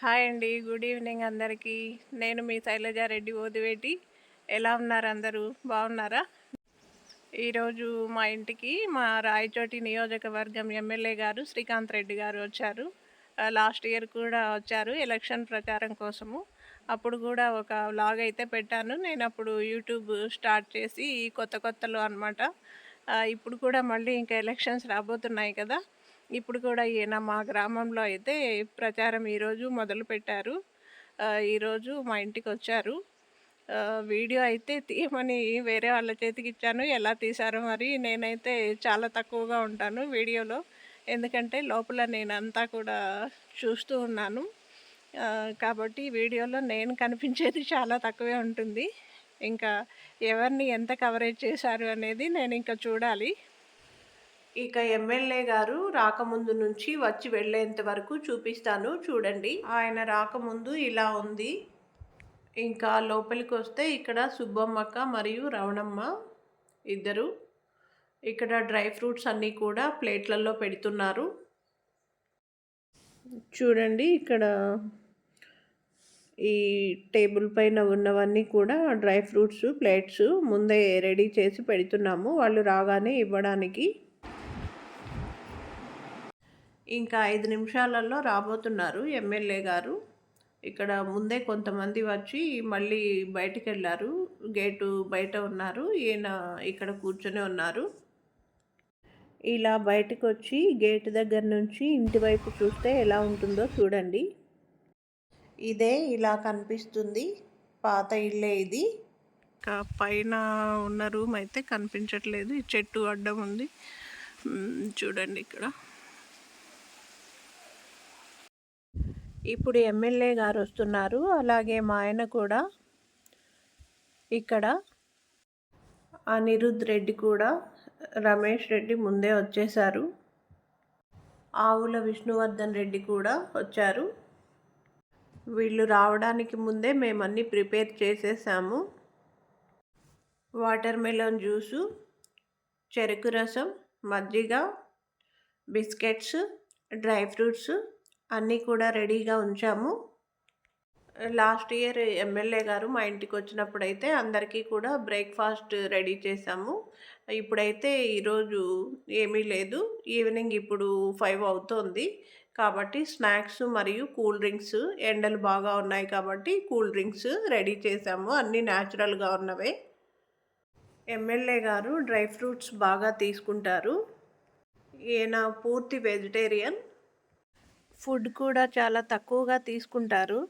Hi అండి good evening అందరికీ. నేను మీ శైలజారెడ్డి ఓదివేటి. ఎలా ఉన్నారు అందరూ? బాగున్నారా? ఈరోజు మా ఇంటికి మా రాయచోటి నియోజకవర్గం ఎమ్మెల్యే గారు శ్రీకాంత్ రెడ్డి గారు వచ్చారు. లాస్ట్ ఇయర్ కూడా వచ్చారు ఎలక్షన్ ప్రచారం కోసము. అప్పుడు కూడా ఒక వ్లాగ్ అయితే పెట్టాను. నేను అప్పుడు యూట్యూబ్ స్టార్ట్ చేసి కొత్త కొత్తలో అనమాట ఇప్పుడు కూడా మళ్ళీ ఇంకా ఎలక్షన్స్ రాబోతున్నాయి కదా. ఇప్పుడు కూడా ఈయన మా గ్రామంలో అయితే ప్రచారం ఈరోజు మొదలు పెట్టారు. ఈరోజు మా ఇంటికి వచ్చారు. వీడియో అయితే తీయమని వేరే వాళ్ళ చేతికి ఇచ్చాను. ఎలా తీశారో మరి నేనైతే చాలా తక్కువగా ఉంటాను వీడియోలో. ఎందుకంటే లోపల నేనంతా కూడా చూస్తూ ఉన్నాను. కాబట్టి వీడియోలో నేను కనిపించేది చాలా తక్కువే ఉంటుంది. ఇంకా ఎవరిని ఎంత కవరేజ్ చేశారు అనేది నేను ఇంకా చూడాలి. ఇక ఎమ్మెల్యే గారు రాకముందు నుంచి వచ్చి వెళ్ళేంత వరకు చూపిస్తాను చూడండి. ఆయన రాకముందు ఇలా ఉంది. ఇంకా లోపలికి వస్తే ఇక్కడ సుబ్బమ్మక్క మరియు రవణమ్మ ఇద్దరు. ఇక్కడ డ్రై ఫ్రూట్స్ అన్నీ కూడా ప్లేట్లలో పెడుతున్నారు. చూడండి ఇక్కడ ఈ టేబుల్ పైన ఉన్నవన్నీ కూడా డ్రై ఫ్రూట్స్ ప్లేట్స్ ముందే రెడీ చేసి పెడుతున్నాము. వాళ్ళు రాగానే ఇవ్వడానికి ఇంకా ఐదు నిమిషాలలో రాబోతున్నారు ఎమ్మెల్యే గారు. ఇక్కడ ముందే కొంతమంది వచ్చి మళ్ళీ బయటికి వెళ్ళారు గేటు బయట ఉన్నారు. ఈయన ఇక్కడ కూర్చొని ఉన్నారు. ఇలా బయటకు వచ్చి గేటు దగ్గర నుంచి ఇంటి వైపు చూస్తే ఎలా ఉంటుందో చూడండి. ఇదే ఇలా కనిపిస్తుంది. పాత ఇల్లే ఇది. పైన ఉన్న రూమ్ అయితే కనిపించట్లేదు. ఈ చెట్టు అడ్డం ఉంది. చూడండి ఇక్కడ. ఇప్పుడు ఎమ్మెల్యే గారు వస్తున్నారు. అలాగే మా ఆయన కూడా ఇక్కడ. అనిరుద్ రెడ్డి కూడా రమేష్ రెడ్డి ముందే వచ్చేశారు. ఆవుల విష్ణువర్ధన్ రెడ్డి కూడా వచ్చారు. వీళ్ళు రావడానికి ముందే మేము అన్నీ ప్రిపేర్ చేసేసాము. వాటర్ మెలన్ జ్యూసు చెరుకు రసం మజ్జిగ బిస్కెట్స్ డ్రై ఫ్రూట్స్ అన్నీ కూడా రెడీగా ఉంచాము. లాస్ట్ ఇయర్ ఎమ్మెల్యే గారు మా ఇంటికి వచ్చినప్పుడు అయితే అందరికీ కూడా బ్రేక్ఫాస్ట్ రెడీ చేసాము ఇప్పుడైతే ఈరోజు ఏమీ లేదు. ఈవినింగ్ ఇప్పుడు ఫైవ్ అవుతోంది. కాబట్టి స్నాక్స్ మరియు కూల్ డ్రింక్స్ ఎండలు బాగా ఉన్నాయి కాబట్టి కూల్ డ్రింక్స్ రెడీ చేసాము అన్నీ న్యాచురల్గా ఉన్నవే. ఎమ్మెల్యే గారు డ్రై ఫ్రూట్స్ బాగా తీసుకుంటారు. ఈయన పూర్తి వెజిటేరియన్? ఫుడ్ కూడా చాలా తక్కువగా తీసుకుంటారు.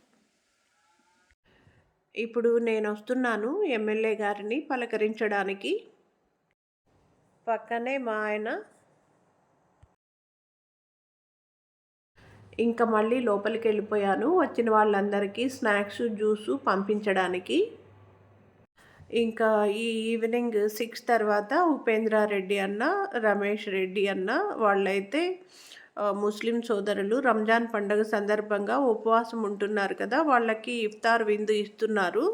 ఇప్పుడు నేను వస్తున్నాను ఎమ్మెల్యే గారిని పలకరించడానికి. పక్కనే మా ఆయన. ఇంకా మళ్ళీ లోపలికి వెళ్ళిపోయాను. వచ్చిన వాళ్ళందరికీ స్నాక్స్ జ్యూసు పంపించడానికి. ఇంకా ఈ ఈవినింగ్ సిక్స్ తర్వాత ఉపేంద్రారెడ్డి అన్న రమేష్ రెడ్డి అన్న వాళ్ళైతే ముస్లిం సోదరులు రంజాన్ పండుగ సందర్భంగా ఉపవాసం ఉంటున్నారు కదా వాళ్ళకి ఇఫ్తార్ విందు ఇస్తున్నారు.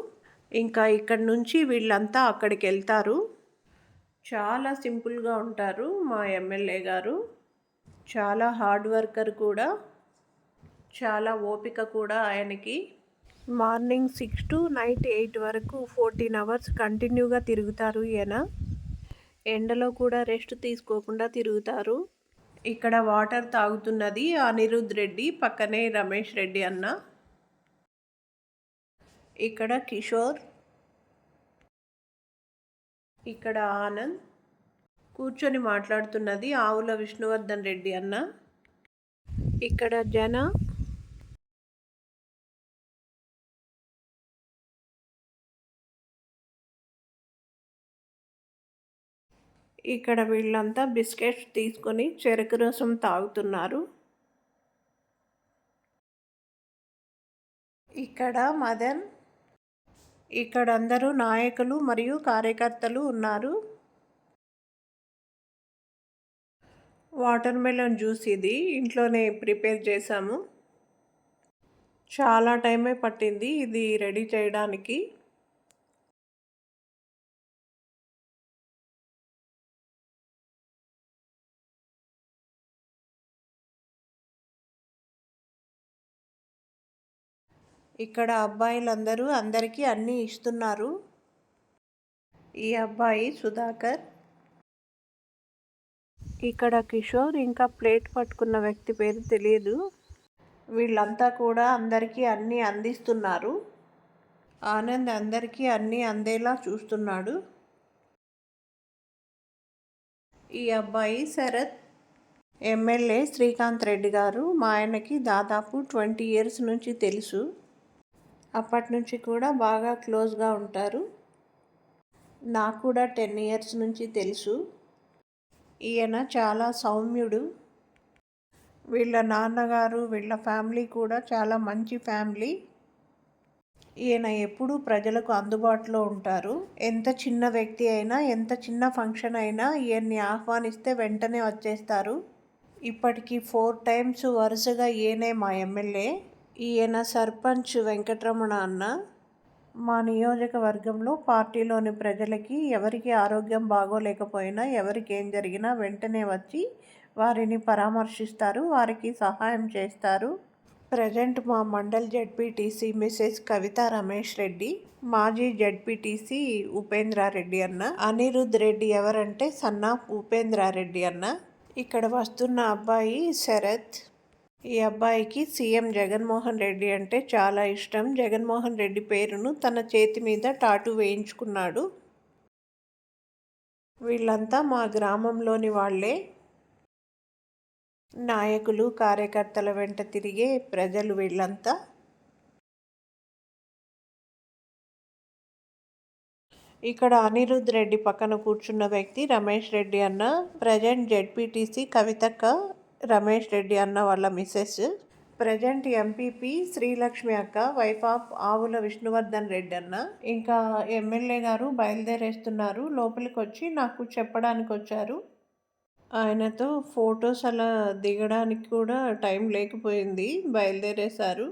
ఇంకా ఇక్కడ నుంచి వీళ్ళంతా అక్కడికి వెళ్తారు. చాలా సింపుల్గా ఉంటారు మా ఎమ్మెల్యే గారు. చాలా హార్డ్ వర్కర్ కూడా. చాలా ఓపిక కూడా ఆయనకి. Morning six to night eight వరకు ఫోర్టీన్ అవర్స్ కంటిన్యూగా తిరుగుతారు ఈయన. ఎండలో కూడా రెస్ట్ తీసుకోకుండా తిరుగుతారు. ఇక్కడ వాటర్ తాగుతున్నది అనిరుద్ రెడ్డి పక్కనే రమేష్ రెడ్డి అన్న. ఇక్కడ కిషోర్ ఇక్కడ ఆనంద్. కూర్చొని మాట్లాడుతున్నది ఆవుల విష్ణువర్ధన్ రెడ్డి అన్న. ఇక్కడ జన ఇక్కడ వీళ్ళంతా బిస్కెట్స్ తీసుకొని చెరుకు రసం తాగుతున్నారు. ఇక్కడ మదన్ ఇక్కడ అందరూ నాయకులు మరియు కార్యకర్తలు ఉన్నారు. వాటర్ మెలన్ జ్యూస్ ఇది ఇంట్లోనే ప్రిపేర్ చేశాము. చాలా టైమే పట్టింది ఇది రెడీ చేయడానికి. ఇక్కడ అబ్బాయిలందరూ అందరికీ అన్నీ ఇస్తున్నారు. ఈ అబ్బాయి సుధాకర్. ఇక్కడ కిషోర్ ఇంకా ప్లేట్ పట్టుకున్న వ్యక్తి పేరు తెలియదు వీళ్ళంతా కూడా అందరికీ అన్నీ అందిస్తున్నారు. ఆనంద్ అందరికీ అన్నీ అందేలా చూస్తున్నాడు. ఈ అబ్బాయి శరత్. ఎమ్మెల్యే శ్రీకాంత్ రెడ్డి గారు మా ఆయనకి దాదాపు ట్వంటీ ఇయర్స్ నుంచి తెలుసు. అప్పటి నుంచి కూడా బాగా క్లోజ్గా ఉంటారు. నాకు కూడా టెన్ ఇయర్స్ నుంచి తెలుసు. ఈయన చాలా సౌమ్యుడు. వీళ్ళ నాన్నగారు వీళ్ళ ఫ్యామిలీ కూడా చాలా మంచి ఫ్యామిలీ. ఈయన ఎప్పుడూ ప్రజలకు అందుబాటులో ఉంటారు. ఎంత చిన్న వ్యక్తి అయినా ఎంత చిన్న ఫంక్షన్ అయినా ఈయన్ని ఆహ్వానిస్తే వెంటనే వచ్చేస్తారు. ఇప్పటికీ ఫోర్ టైమ్స్ వరుసగా ఈయనే మా ఎమ్మెల్యే. ఈయన సర్పంచ్ వెంకటరమణ అన్న మా నియోజకవర్గంలో పార్టీలోని ప్రజలకి ఎవరికి ఆరోగ్యం బాగోలేకపోయినా ఎవరికి ఏం జరిగినా వెంటనే వచ్చి వారిని పరామర్శిస్తారు వారికి సహాయం చేస్తారు. ప్రజెంట్ మా మండల్ జడ్పీటీసీ మిసెస్ కవిత రమేష్ రెడ్డి మాజీ జడ్పీటీసీ ఉపేంద్రారెడ్డి అన్న అనిరుద్ రెడ్డి ఎవరంటే సన్నా ఉపేంద్రారెడ్డి అన్న. ఇక్కడ వస్తున్న అబ్బాయి శరత్ ఈ అబ్బాయికి సీఎం జగన్మోహన్ రెడ్డి అంటే చాలా ఇష్టం. జగన్మోహన్ రెడ్డి పేరును తన చేతి మీద టాటు వేయించుకున్నాడు. వీళ్ళంతా మా గ్రామంలోని వాళ్ళే. నాయకులు కార్యకర్తల వెంట తిరిగే ప్రజలు వీళ్ళంతా. ఇక్కడ అనిరుద్ రెడ్డి పక్కన కూర్చున్న వ్యక్తి రమేష్ రెడ్డి అన్న ప్రజెంట్ జెడ్పీటీసీ కవితక్క రమేష్ రెడ్డి అన్న వాళ్ళ మిస్సెస్ ప్రజెంట్ ఎంపీపీ శ్రీలక్ష్మి అక్క వైఫ్ ఆఫ్ ఆవుల విష్ణువర్ధన్ రెడ్డి అన్న. ఇంకా ఎమ్మెల్యే గారు బయలుదేరేస్తున్నారు. లోపలికి వచ్చి నాకు చెప్పడానికి వచ్చారు ఆయనతో ఫొటోస్ అలా దిగడానికి కూడా టైం లేకపోయింది. బయలుదేరేశారు.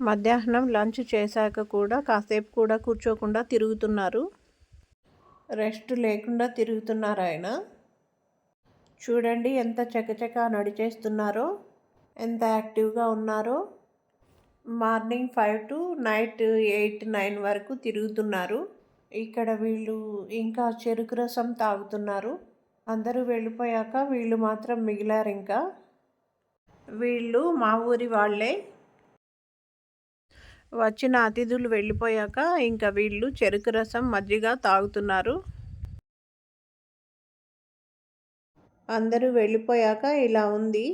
మధ్యాహ్నం లంచ్ చేశాక కూడా కాసేపు కూడా కూర్చోకుండా తిరుగుతున్నారు. రెస్ట్ లేకుండా తిరుగుతున్నారు ఆయన. చూడండి ఎంత చకచక నడిచేస్తున్నారో ఎంత యాక్టివ్గా ఉన్నారో. Morning five to night eight nine వరకు తిరుగుతున్నారు. ఇక్కడ వీళ్ళు ఇంకా చెరుకు రసం తాగుతున్నారు. అందరూ వెళ్ళిపోయాక వీళ్ళు మాత్రం మిగిలారు ఇంకా. వీళ్ళు మా ఊరి వాళ్ళే. వచ్చిన అతిథులు వెళ్ళిపోయాక ఇంకా వీళ్ళు చెరుకు రసం మజ్జిగ తాగుతున్నారు. అందరూ వెళ్ళిపోయాక ఇలా ఉంది.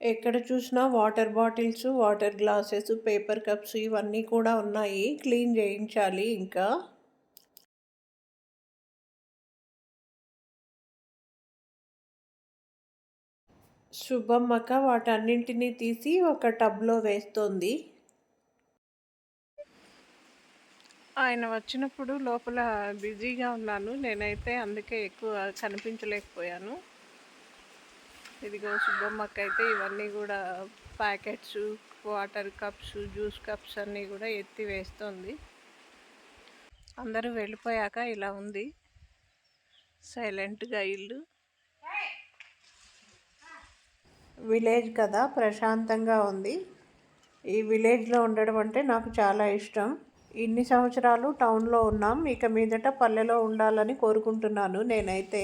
ఎక్కడ చూసినా water bottles water glasses paper cups ఇవన్నీ కూడా ఉన్నాయి. క్లీన్ చేయించాలి ఇంకా. శుభమ్మక వాటన్నింటినీ తీసి ఒక టబ్లో వేస్తోంది. ఆయన వచ్చినప్పుడు లోపల బిజీగా ఉన్నాను. నేనైతే అందుకే ఎక్కువ కనిపించలేకపోయాను. ఇదిగో సుబ్బమ్మకి అయితే ఇవన్నీ కూడా packets water cups juice cups అన్నీ కూడా ఎత్తి వేస్తుంది. అందరూ వెళ్ళిపోయాక ఇలా ఉంది. సైలెంట్గా ఇల్లు. విలేజ్ కదా ప్రశాంతంగా ఉంది. ఈ విలేజ్లో ఉండడం అంటే నాకు చాలా ఇష్టం. ఇన్ని సంవత్సరాలు టౌన్లో ఉన్నాం. ఇక మీదట పల్లెలో ఉండాలని కోరుకుంటున్నాను నేనైతే.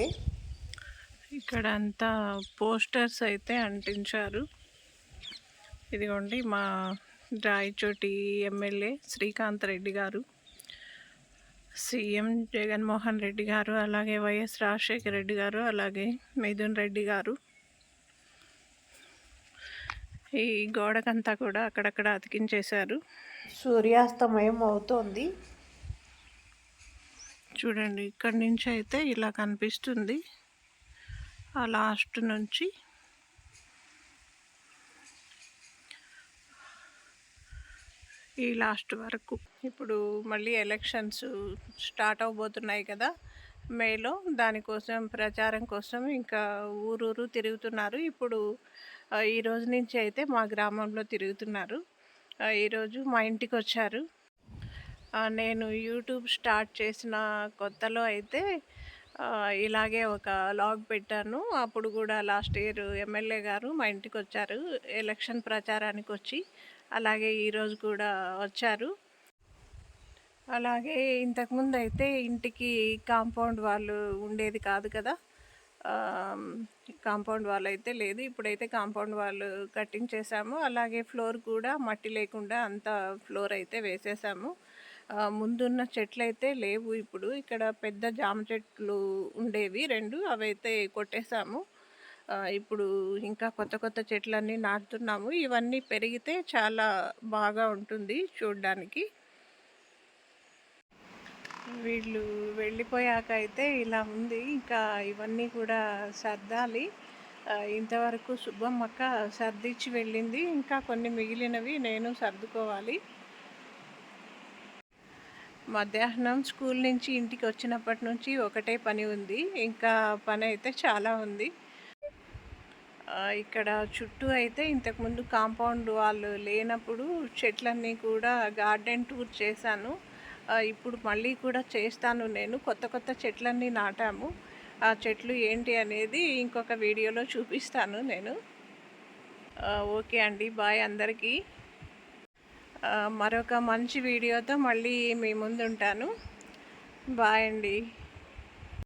ఇక్కడ అంతా పోస్టర్స్ అయితే అంటించారు. ఇదిగోండి మా రాయచోటి ఎమ్మెల్యే శ్రీకాంత్ రెడ్డి గారు. సీఎం జగన్మోహన్ రెడ్డి గారు అలాగే వైఎస్ రాజశేఖర రెడ్డి గారు అలాగే మిథున్ రెడ్డి గారు. ఈ గోడకంతా కూడా అక్కడక్కడ అతికించేశారు. సూర్యాస్తమయం అవుతోంది. చూడండి ఇక్కడి నుంచి అయితే ఇలా కనిపిస్తుంది. ఆ లాస్ట్ నుంచి ఈ లాస్ట్ వరకు. ఇప్పుడు మళ్ళీ ఎలక్షన్స్ స్టార్ట్ అవబోతున్నాయి కదా మేలో దానికోసం ప్రచారం కోసం ఇంకా ఊరూరు తిరుగుతున్నారు. ఇప్పుడు ఈ రోజు నుంచి అయితే మా గ్రామంలో తిరుగుతున్నారు. ఈరోజు మా ఇంటికి వచ్చారు నేను యూట్యూబ్ స్టార్ట్ చేసిన కొత్తలో అయితే ఇలాగే ఒక లాగ్ పెట్టాను. అప్పుడు కూడా లాస్ట్ ఇయర్ ఎమ్మెల్యే గారు మా ఇంటికి వచ్చారు ఎలక్షన్ ప్రచారానికి వచ్చి అలాగే ఈరోజు కూడా వచ్చారు. అలాగే ఇంతకుముందు అయితే ఇంటికి కాంపౌండ్ వాళ్ళు ఉండేది కాదు కదా. కాంపౌండ్ వాల్ అయితే లేదు. ఇప్పుడైతే కాంపౌండ్ వాళ్ళు కట్టించేసాము చేసాము అలాగే ఫ్లోర్ కూడా మట్టి లేకుండా అంత ఫ్లోర్ అయితే వేసేసాము. ముందున్న చెట్లు అయితే లేవు ఇప్పుడు. ఇక్కడ పెద్ద జామ చెట్లు ఉండేవి రెండు అవైతే కొట్టేశాము ఇప్పుడు ఇంకా కొత్త కొత్త చెట్లన్నీ నాటుతున్నాము. ఇవన్నీ పెరిగితే చాలా బాగా ఉంటుంది చూడ్డానికి. వీళ్ళు వెళ్ళిపోయాక అయితే ఇలా ఉంది. ఇంకా ఇవన్నీ కూడా సర్దాలి. ఇంతవరకు సుబ్బమ్మక్క సర్దిచ్చి వెళ్ళింది. ఇంకా కొన్ని మిగిలినవి నేను సర్దుకోవాలి. మధ్యాహ్నం స్కూల్ నుంచి ఇంటికి వచ్చినప్పటి నుంచి ఒకటే పని ఉంది. ఇంకా పని అయితే చాలా ఉంది. ఇక్కడ చుట్టూ అయితే ఇంతకుముందు కాంపౌండ్ వాళ్ళు లేనప్పుడు చెట్లన్నీ కూడా గార్డెన్ టూర్ చేశాను. ఇప్పుడు మళ్ళీ కూడా చేస్తాను నేను. కొత్త కొత్త చెట్లన్నీ నాటాము. ఆ చెట్లు ఏంటి అనేది ఇంకొక వీడియోలో చూపిస్తాను నేను. ఓకే అండి బాయ్ అందరికీ. మరొక మంచి వీడియోతో మళ్ళీ మీ ముందు ఉంటాను బాయ్ అండి.